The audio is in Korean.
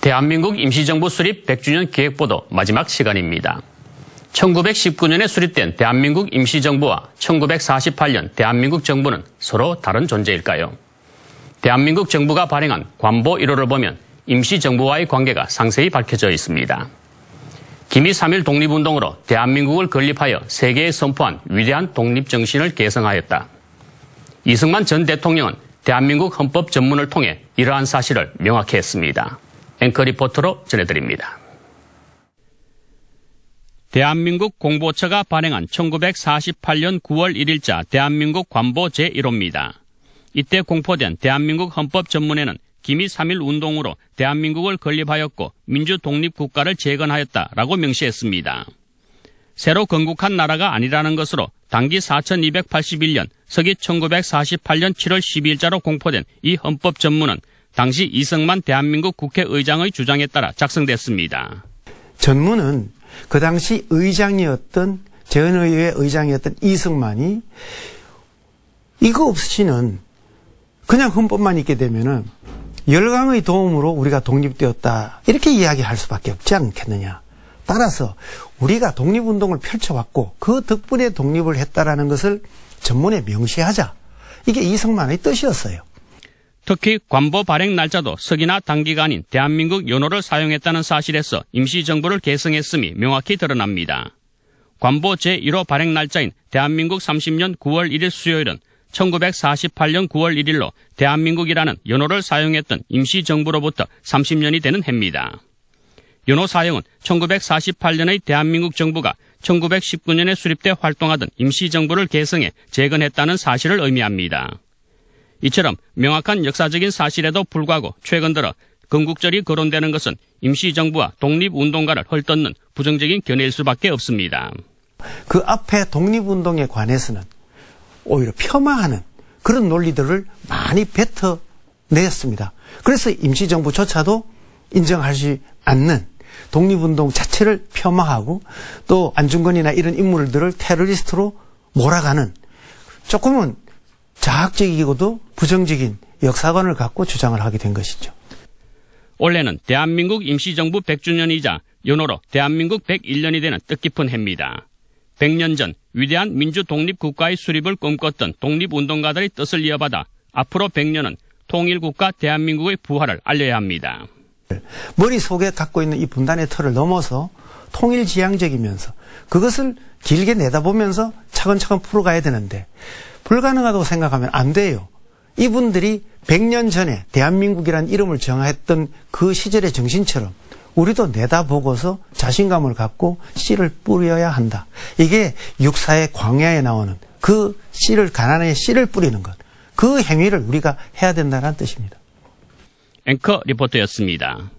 대한민국 임시정부 수립 100주년 기획보도 마지막 시간입니다. 1919년에 수립된 대한민국 임시정부와 1948년 대한민국 정부는 서로 다른 존재일까요? 대한민국 정부가 발행한 관보 1호를 보면 임시정부와의 관계가 상세히 밝혀져 있습니다. 기미 3일 독립운동으로 대한민국을 건립하여 세계에 선포한 위대한 독립정신을 계승하였다. 이승만 전 대통령은 대한민국 헌법 전문을 통해 이러한 사실을 명확히 했습니다. 앵커 리포터로 전해드립니다. 대한민국 공보처가 발행한 1948년 9월 1일자 대한민국 관보 제1호입니다. 이때 공포된 대한민국 헌법 전문에는 기미 3일 운동으로 대한민국을 건립하였고 민주 독립 국가를 재건하였다라고 명시했습니다. 새로 건국한 나라가 아니라는 것으로 당기 4281년 서기 1948년 7월 12일자로 공포된 이 헌법 전문은 당시 이승만 대한민국 국회의장의 주장에 따라 작성됐습니다. 전문은 그 당시 의장이었던 전의회 의장이었던 이승만이 이거 없이는 그냥 헌법만 있게 되면은 열강의 도움으로 우리가 독립되었다 이렇게 이야기할 수밖에 없지 않겠느냐. 따라서 우리가 독립운동을 펼쳐왔고 그 덕분에 독립을 했다라는 것을 전문에 명시하자. 이게 이승만의 뜻이었어요. 특히 관보 발행 날짜도 석이나 아닌 대한민국 연호를 사용했다는 사실에서 임시정부를 계승했음이 명확히 드러납니다. 관보 제1호 발행 날짜인 대한민국 30년 9월 1일 수요일은 1948년 9월 1일로 대한민국이라는 연호를 사용했던 임시정부로부터 30년이 되는 해입니다. 연호 사용은 1948년의 대한민국 정부가 1919년에 수립돼 활동하던 임시정부를 계승해 재건했다는 사실을 의미합니다. 이처럼 명확한 역사적인 사실에도 불구하고 최근 들어 건국절이 거론되는 것은 임시정부와 독립운동가를 헐뜯는 부정적인 견해일 수밖에 없습니다. 그 앞에 독립운동에 관해서는 오히려 폄하하는 그런 논리들을 많이 뱉어냈습니다. 그래서 임시정부조차도 인정하지 않는 독립운동 자체를 폄하하고 또 안중근이나 이런 인물들을 테러리스트로 몰아가는 조금은 자학적이고도 부정적인 역사관을 갖고 주장을 하게 된 것이죠. 올해는 대한민국 임시정부 100주년이자 연호로 대한민국 101년이 되는 뜻깊은 해입니다. 100년 전 위대한 민주 독립 국가의 수립을 꿈꿨던 독립운동가들의 뜻을 이어받아 앞으로 100년은 통일국가 대한민국의 부활을 알려야 합니다. 머릿속에 갖고 있는 이 분단의 틀을 넘어서 통일지향적이면서 그것을 길게 내다보면서 차근차근 풀어가야 되는데 불가능하다고 생각하면 안 돼요. 이분들이 100년 전에 대한민국이라는 이름을 정했던 그 시절의 정신처럼 우리도 내다보고서 자신감을 갖고 씨를 뿌려야 한다. 이게 육사의 광야에 나오는 그 씨를 가난에 씨를 뿌리는 것. 그 행위를 우리가 해야 된다는 뜻입니다. 앵커 리포터였습니다.